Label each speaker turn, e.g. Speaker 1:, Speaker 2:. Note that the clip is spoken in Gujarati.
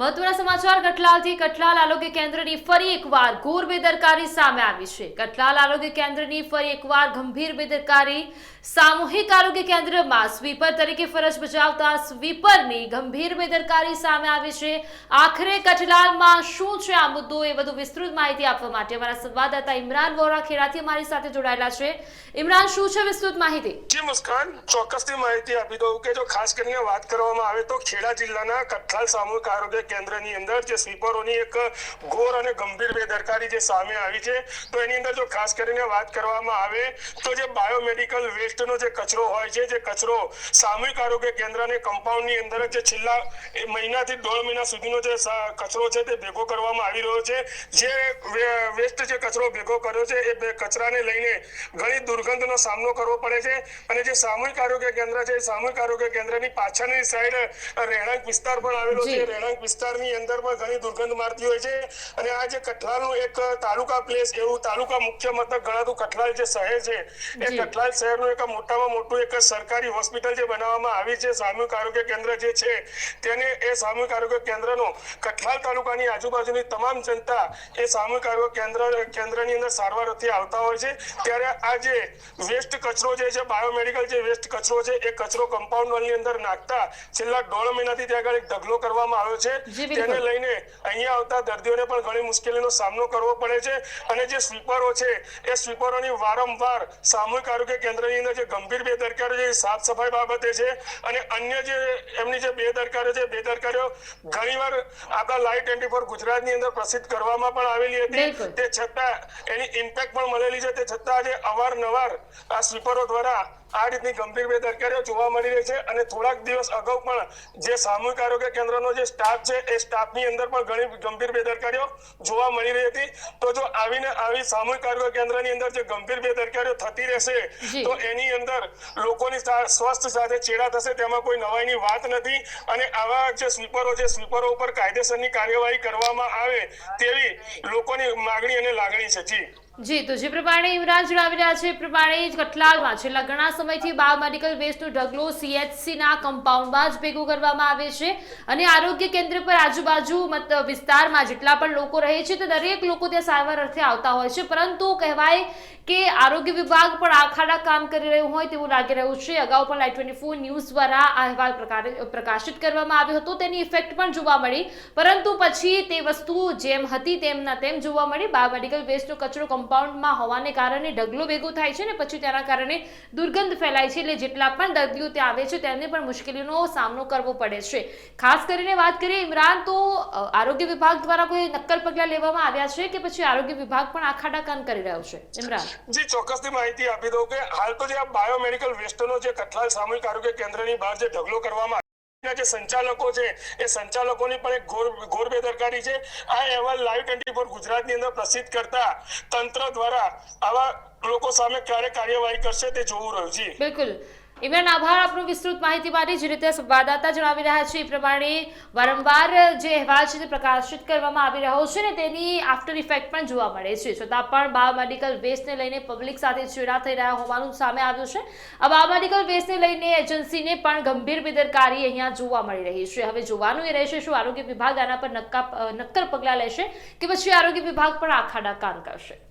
Speaker 1: મહત્વના સમાચાર. કઠલાલથી કઠલાલ આરોગ્ય કેન્દ્રની ફરી એકવાર ઘોર બેદરકારી સામે આવી છે. કઠલાલ આરોગ્ય કેન્દ્રની ફરી એકવાર ગંભીર બેદરકારી સામૂહિક આરોગ્ય કેન્દ્રમાં સ્વીપર તરીકે ફરજ બજાવતા સ્વીપરની ગંભીર બેદરકારી સામે આવી છે. આખરે કઠલાલમાં શું છે આ મુદ્દો એ વધુ વિસ્તૃત માહિતી આપવા માટે અમારા સંવાદદાતા ઇમરાન વોરા ખેડાથી અમારી સાથે જોડાયેલા છે. ઇમરાન, શું છે વિસ્તૃત માહિતી?
Speaker 2: જી, મુસ્કાન માહિતી આપી દઉં કે જો ખાસ કરીને વાત કરવામાં આવે તો ખેડા જિલ્લાના કઠલાલ સામૂહિક આરોગ્ય કેન્દ્રની અંદર જે સ્લીપરોની એક ઘોર અને ગંભીર બેદરકારી જે સામે આવી છે તો એની અંદર જો ખાસ કરીને વાત કરવામાં આવે તો જે બાયોમેડિકલ વેસ્ટનો જે કચરો હોય છે જે કચરો સામૂહિક આરોગ્ય કેન્દ્રને કમ્પાઉન્ડની અંદર જે છેલ્લા મહિનાથી દોઢ મહિના સુધીનો જે કચરો છે તે ભેગો કરવામાં આવી રહ્યો છે. જે વેસ્ટ જે કચરો ભેગો કર્યો છે એ કચરાને લઈને ઘણી દુર્ગંધનો સામનો કરવો પડે છે અને જે સામૂહિક આરોગ્ય કેન્દ્ર છે સામૂહિક આરોગ્ય કેન્દ્રની પાછળની સાઈડ રહેણાંક વિસ્તાર પણ આવેલો છે. રહેણાંક વિસ્તારની અંદર પણ ઘણી દુર્ગંધ મારતી હોય છે. અને આ જે કઠલાલનું એક તાલુકા પ્લેસ એવું તાલુકા મુખ્ય મથક ગણાતું કઠલાલ જે શહેર છે એ કઠલાલ શહેરનું એક મોટામાં મોટું એક સરકારી હોસ્પિટલ જે બનાવવામાં આવી છે સામૂહિક આરોગ્ય કેન્દ્ર જે છે તેને એ સામૂહિક આરોગ્ય કેન્દ્રનો કઠલાલ તાલુકાની આજુબાજુની તમામ જનતા એ સામૂહિક આરોગ્ય કેન્દ્ર કેન્દ્રની અંદર સારવાર અર્થે આવતા હોય છે. ત્યારે આ જે વેસ્ટ કચરો જે છે બાયોમેડિકલ જે વેસ્ટ કચરો છે એ કચરો કમ્પાઉન્ડ વોલની અંદર નાખતા છેલ્લા દોઢ મહિનાથી ત્યાં આગળ એક ઢગલો કરવામાં આવ્યો છે. તેને લઈને અહીંયા આવતા દર્દીઓને પણ ઘણી મુશ્કેલીનો સામનો કરવો પડે છે. અને જે સ્વીપરો છે એ સ્વીપરોની વારંવાર સામૂહિક આરોગ્ય કેન્દ્રની અંદર જે ગંભીર બેદરકારી છે સાફ સફાઈ બાબતે છે. અને અન્ય જે એમની જે બેદરકારીઓ છે બેદરકારીઓ ઘણીવાર આપણા લાઈવ ટ્વેન્ટી ફોર ગુજરાતની અંદર પ્રસિદ્ધ કરવામાં પણ આવેલી હતી. તે છતાં એની ઇમ્પેક્ટ પણ મળેલી છે. તે છતાં આજે અવારનવાર આ સ્વીપરો દ્વારા આ રીતની ગંભીર બેદરકારીઓ જોવા મળી રહી છે અને થોડાક દિવસ અગાઉ પણ જે સામૂહિક આરોગ્ય કેન્દ્રનો જે સ્ટાફ છે એ સ્ટાફની અંદર પણ ઘણી ગંભીર બેદરકારીઓ જોવા મળી રહી હતી. તો જો આવીને આવી સામૂહિક આરોગ્ય કેન્દ્રની અંદર જે ગંભીર બેદરકારીઓ થતી રહેશે તો એની અંદર લોકોની સ્વસ્થ સાથે ચેડા થશે તેમાં કોઈ નવાઈની વાત નથી. અને આવા જે સ્વીપરો છે સ્વીપરો ઉપર કાયદેસરની કાર્યવાહી કરવામાં આવે તેવી લોકોની માગણી અને લાગણી છે. જી.
Speaker 1: જી, તો જે પ્રમાણે ઇમરાન જણાવી રહ્યા છે, એ પ્રમાણે કઠલાલમાં છેલ્લા ઘણા સમયથી બાયોમેડિકલ વેસ્ટનો ઢગલો સીએચસીના કમ્પાઉન્ડમાં જ ભેગો કરવામાં આવે છે અને આરોગ્ય કેન્દ્ર પર આજુબાજુ મત, વિસ્તારમાં જેટલા પણ લોકો રહે છે, તે દરેક લોકો ત્યાં સારવાર અર્થે આવતા હોય છે. પરંતુ કહેવાય કે આરોગ્ય વિભાગ પણ આખાડા કામ કરી રહ્યું હોય તેવું લાગી રહ્યું છે. અગાઉ પણ લાઈવ ટ્વેન્ટી ફોર ન્યૂઝ દ્વારા આ અહેવાલ પ્રકાશિત કરવામાં આવ્યો હતો. તેની ઇફેક્ટ પણ જોવા મળી. પરંતુ પછી તે વસ્તુ જેમ હતી તેમના તેમ જોવા મળી. બાયોમેડિકલ વેસ્ટનો કચરો કમ્પાઉન્ડમાં હોવાને કારણે ઢગલો ભેગો થાય છે ને પછી તેના કારણે દુર્ગંધ ફેલાય છે. એટલે જેટલા પણ દર્દીઓ ત્યાં આવે છે તેમને પણ મુશ્કેલીનો સામનો કરવો પડે છે. ખાસ કરીને વાત કરીએ ઇમરાન, તો આરોગ્ય વિભાગ દ્વારા કોઈ નક્કર પગલાં લેવામાં આવ્યા છે કે પછી આરોગ્ય વિભાગ પણ આખાડા કામ કરી રહ્યો છે? ઇમરાન.
Speaker 2: જી, ચોક્કસથી માહિતી આપી દઉં કે હાલ તો જે આ બાયોમેડિકલ વેસ્ટનો જે કઠલાલ સામૂહિક આરોગ્ય કેન્દ્રની બહાર જે ઢગલો કરવામાં જે સંચાલકો છે, એ સંચાલકોની પણ એક ઘોર ઘોર બેદરકારી છે. આ અહેવાલ લાઈવ ટ્વેન્ટી ફોર ગુજરાતની અંદર પ્રસિદ્ધ કરતા તંત્ર દ્વારા આવા લોકો સામે ક્યારે કાર્યવાહી કરશે તે જોવું રહ્યું છે
Speaker 1: બિલકુલ. ઇમરાન આભાર આપનું વિસ્તૃત માહિતી માટે જે રીતે સંવાદદાતા જણાવી રહ્યા છે, એ પ્રમાણે વારંવાર જે અહેવાલ છે તે પ્રકાશિત કરવામાં આવી રહ્યો છે ને તેની આફ્ટર ઇફેક્ટ પણ જોવા મળે છે. છતાં પણ બાયોમેડિકલ વેસ્ટને લઈને પબ્લિક સાથે ચેડા થઈ રહ્યા હોવાનું સામે આવ્યું છે. આ બાયોમેડિકલ વેસ્ટને લઈને એજન્સીને પણ ગંભીર બેદરકારી અહીંયા જોવા મળી રહી છે. હવે જોવાનું એ રહેશે શું આરોગ્ય વિભાગ આના પર નક્કા નક્કર પગલાં લેશે કે પછી આરોગ્ય વિભાગ પણ આખા કામ કરશે?